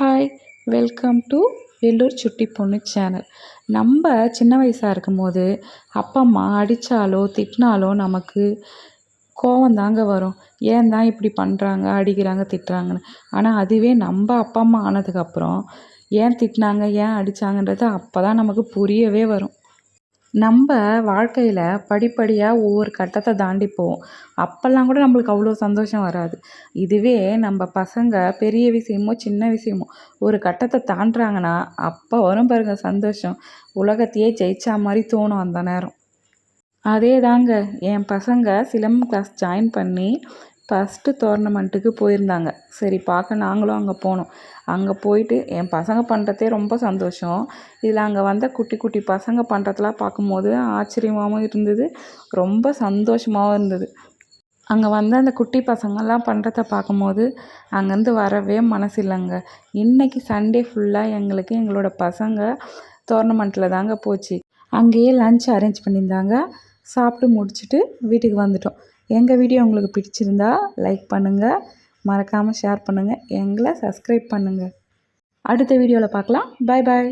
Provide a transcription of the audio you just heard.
Hi welcome to Vellur சுட்டி பொண்ணு channel நம்ம சின்ன வயசாக இருக்கும்போது அப்பா அம்மா அடித்தாலோ திட்டினாலோ நமக்கு கோவம் தாங்க வரும். ஏன் தான் இப்படி பண்ணுறாங்க அடிக்கிறாங்க திட்டுறாங்கன்னு? ஆனால் அதுவே நம்ம அப்பா அம்மா ஆனதுக்கப்புறம் ஏன் திட்டினாங்க ஏன் அடித்தாங்கன்றது அப்போ தான் நமக்கு புரியவே வரும். நம்ம வாழ்க்கையில் படிப்படியாக ஒவ்வொரு கட்டத்தை தாண்டி போவோம் அப்போல்லாம் கூட நம்மளுக்கு அவ்வளோ சந்தோஷம் வராது. இதுவே நம்ம பசங்க பெரிய விஷயமோ சின்ன விஷயமோ ஒரு கட்டத்தை தாண்டுறாங்கன்னா அப்போ வரும் பாருங்க சந்தோஷம். உலகத்தையே ஜெயிச்சா மாதிரி தோணும் அந்த நேரம். அதே தாங்க என் பசங்க சிலம்பம் கிளாஸ் ஜாயின் பண்ணி ஃபஸ்ட்டு டோர்னமெண்ட்டுக்கு போயிருந்தாங்க. சரி பார்க்க நாங்களும் அங்கே போனோம். அங்கே போயிட்டு என் பசங்க பண்ணுறதே ரொம்ப சந்தோஷம். இதில் அங்கே வந்த குட்டி குட்டி பசங்க பண்ணுறதெல்லாம் பார்க்கும்போது ஆச்சரியமாகவும் இருந்தது. ரொம்ப சந்தோஷமாகவும் இருந்தது. அங்கே வந்து அந்த குட்டி பசங்கள்லாம் பண்ணுறத பார்க்கும்போது அங்கேருந்து வரவே மனசு இல்லைங்க இன்றைக்கி சண்டே ஃபுல்லாக எங்களுக்கு எங்களோட பசங்க டோர்னமெண்ட்டில் தாங்க போச்சு. அங்கேயே லன்ச் அரேஞ்ச் பண்ணியிருந்தாங்க. சாப்பிட்டு முடிச்சுட்டு வீட்டுக்கு வந்துட்டோம். எங்கள் வீடியோ உங்களுக்கு பிடிச்சிருந்தா லைக் பண்ணுங்கள் மறக்காமல் ஷேர் பண்ணுங்கள் எங்களை சப்ஸ்கிரைப் பண்ணுங்கள் அடுத்த வீடியோவில் பார்க்கலாம். பாய் பாய்